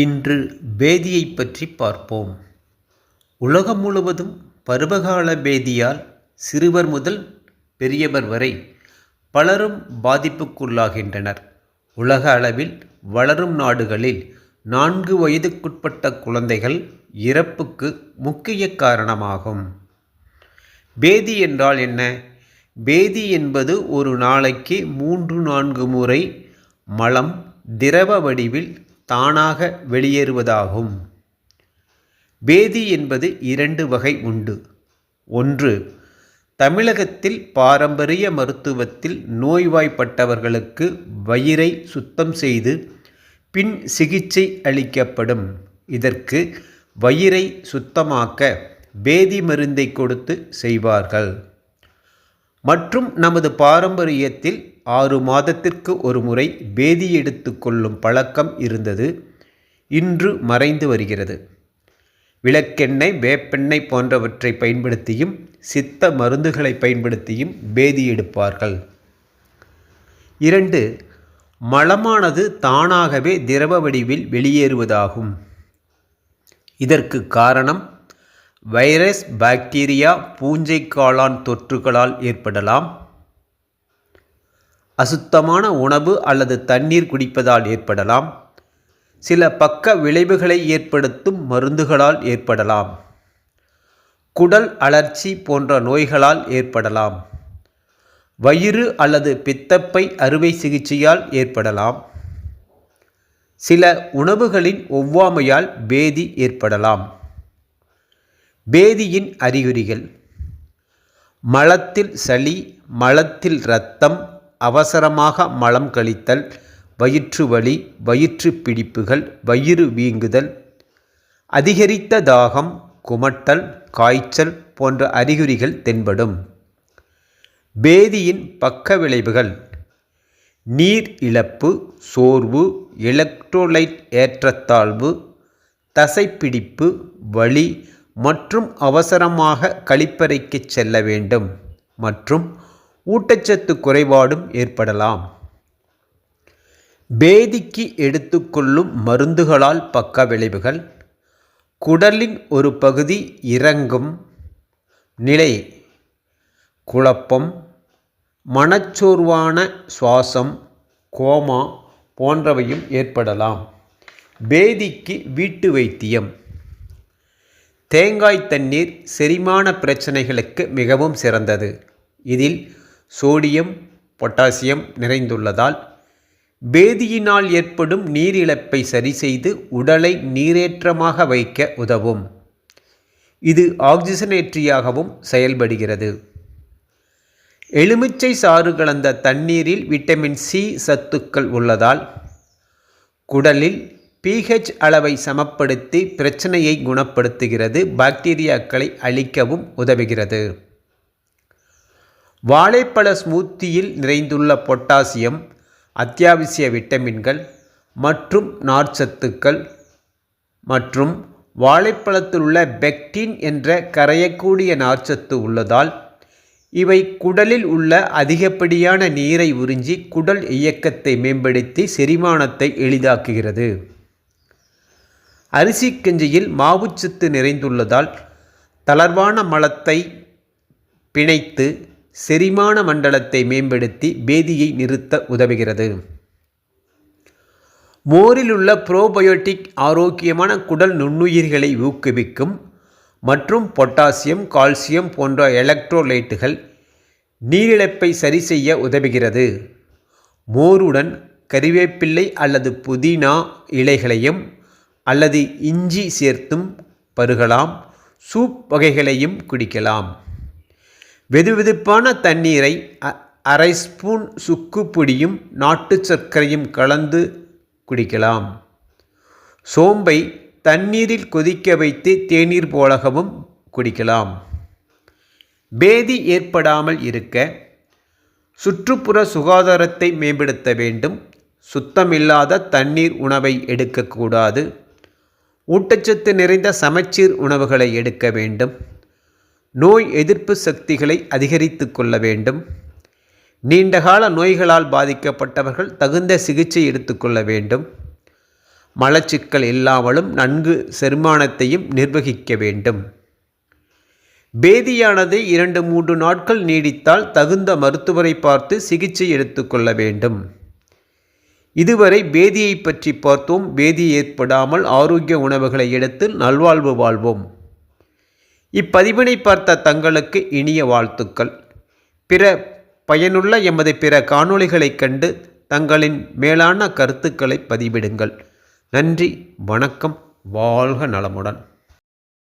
இன்று பேதியை பற்றி பார்ப்போம். உலகம் முழுவதும் பருவகால பேதியால் சிறுவர் முதல் பெரியவர் வரை பலரும் பாதிப்புக்குள்ளாகின்றனர். உலக அளவில் வளரும் நாடுகளில் நான்கு வயதுக்குட்பட்ட குழந்தைகள் இறப்புக்கு முக்கிய காரணமாகும். பேதி என்றால் என்ன? பேதி என்பது ஒரு நாளைக்கு மூன்று நான்கு முறை மலம் திரவ வடிவில் தானாக வெளியேறுவதாகும். பேதி என்பது இரண்டு வகை உண்டு. ஒன்று தமிழகத்தில் பாரம்பரிய மருத்துவத்தில் நோய்வாய்ப்பட்டவர்களுக்கு வயிறை சுத்தம் செய்து பின் சிகிச்சை அளிக்கப்படும். இதற்கு வயிறை சுத்தமாக்க பேதி மருந்தை கொடுத்து செய்வார்கள். மற்றும் நமது பாரம்பரியத்தில் ஆறு மாதத்திற்கு ஒரு முறை பேதி எடுத்துக்கொள்ளும் பழக்கம் இருந்தது. இன்று மறைந்து வருகிறது. விளக்கெண்ணெய் வேப்பெண்ணெய் போன்றவற்றை பயன்படுத்தியும் சித்த மருந்துகளை பயன்படுத்தியும் பேதி எடுப்பார்கள். இரண்டு மலமானது தானாகவே திரவ வடிவில் வெளியேறுவதாகும். இதற்கு காரணம் வைரஸ் பாக்டீரியா பூஞ்சை காளான் தொற்றுகளால் ஏற்படலாம். அசுத்தமான உணவு அல்லது தண்ணீர் குடிப்பதால் ஏற்படலாம். சில பக்க விளைவுகளை ஏற்படுத்தும் மருந்துகளால் ஏற்படலாம். குடல் அழற்சி போன்ற நோய்களால் ஏற்படலாம். வயிறு அல்லது பித்தப்பை அறுவை சிகிச்சையால் ஏற்படலாம். சில உணவுகளின் ஒவ்வாமையால் பேதி ஏற்படலாம். பேதியின் அறிகுறிகள். மலத்தில் சளி மலத்தில் இரத்தம் அவசரமாக மலம் கழித்தல் வயிற்று வலி வயிற்று பிடிப்புகள் வயிறு வீங்குதல் அதிகரித்த தாகம் குமட்டல் காய்ச்சல் போன்ற அறிகுறிகள் தென்படும். பேதியின் பக்க விளைவுகள். நீர் இழப்பு சோர்வு எலக்ட்ரோலைட் ஏற்றத்தாழ்வு தசைப்பிடிப்பு வலி மற்றும் அவசரமாக கழிப்பறைக்கு செல்ல வேண்டும் மற்றும் ஊட்டச்சத்து குறைபாடும் ஏற்படலாம். பேதிக்கு எடுத்துக்கொள்ளும் மருந்துகளால் பக்க விளைவுகள். குடலின் ஒரு பகுதி இறங்கும் நிலை. குழப்பம். மனச்சோர்வான சுவாசம் கோமா போன்றவையும் ஏற்படலாம். பேதிக்கு வீட்டு வைத்தியம். தேங்காய் தண்ணீர் செரிமான பிரச்சனைகளுக்கு மிகவும் சிறந்தது. இதில் சோடியம் பொட்டாசியம் நிறைந்துள்ளதால் பேதியினால் ஏற்படும் நீரிழப்பை சரிசெய்து உடலை நீரேற்றமாக வைக்க உதவும். இது ஆக்சிஜனேற்றியாகவும் செயல்படுகிறது. எலுமிச்சை சாறு கலந்த தண்ணீரில் விட்டமின் சி சத்துக்கள் உள்ளதால் குடலில் பிஹெச் அளவை சமப்படுத்தி பிரச்சனையை குணப்படுத்துகிறது பாக்டீரியாக்களை அழிக்கவும் உதவுகிறது. வாழைப்பழ ஸ்மூத்தியில் நிறைந்துள்ள பொட்டாசியம் அத்தியாவசிய விட்டமின்கள் மற்றும் நார்ச்சத்துக்கள் மற்றும் வாழைப்பழத்தில் உள்ள பெக்டின் என்ற கரையக்கூடிய நார்ச்சத்து உள்ளதால் இவை குடலில் உள்ள அதிகப்படியான நீரை உறிஞ்சி குடல் இயக்கத்தை மேம்படுத்தி செரிமானத்தை எளிதாக்குகிறது. அரிசி கஞ்சியில் மாவுச்சத்து நிறைந்துள்ளதால் தளர்வான மலத்தை பிணைத்து செரிமான மண்டலத்தை மேம்படுத்தி பேதியை நிறுத்த உதவுகிறது. மோரில் உள்ள புரோபயோட்டிக் ஆரோக்கியமான குடல் நுண்ணுயிர்களை ஊக்குவிக்கும் மற்றும் பொட்டாசியம் கால்சியம் போன்ற எலக்ட்ரோலைட்டுகள் நீரிழப்பை சரி செய்ய உதவுகிறது. மோருடன் கறிவேப்பிள்ளை அல்லது புதினா இலைகளையும் அல்லது இஞ்சி சேர்த்தும் பருகலாம் சூப் வகைகளையும் குடிக்கலாம். வெதுவெதுப்பான தண்ணீரை அரை ஸ்பூன் சுக்கு பொடியும் நாட்டு சர்க்கரையும் கலந்து குடிக்கலாம். சோம்பை தண்ணீரில் கொதிக்க வைத்து தேநீர் போலகவும் குடிக்கலாம். பேதி ஏற்படாமல் இருக்க சுற்றுப்புற சுகாதாரத்தை மேம்படுத்த வேண்டும். சுத்தமில்லாத தண்ணீர் உணவை எடுக்கக்கூடாது. ஊட்டச்சத்து நிறைந்த சமச்சீர் உணவுகளை எடுக்க வேண்டும். நோய் எதிர்ப்பு சக்திகளை அதிகரித்து கொள்ள வேண்டும். நீண்டகால நோய்களால் பாதிக்கப்பட்டவர்கள் தகுந்த சிகிச்சை எடுத்துக்கொள்ள வேண்டும். மலச்சிக்கல் இல்லாமலும் நன்கு செரிமானத்தையும் நிர்வகிக்க வேண்டும். பேதியானது இரண்டு மூன்று நாட்கள் நீடித்தால் தகுந்த மருத்துவரை பார்த்து சிகிச்சை எடுத்துக்கொள்ள வேண்டும். இதுவரை பேதியை பற்றி பார்த்தோம். பேதி ஏற்படாமல் ஆரோக்கிய உணவுகளை எடுத்து நல்வாழ்வு வாழ்வோம். இப்பதிவினை பார்த்த தங்களுக்கு இனிய வாழ்த்துக்கள். பிற பயனுள்ள எமது பிற காணொளிகளைக் கண்டு தங்களின் மேலான கருத்துக்களை பதிவிடுங்கள். நன்றி வணக்கம் வாழ்க நலமுடன்.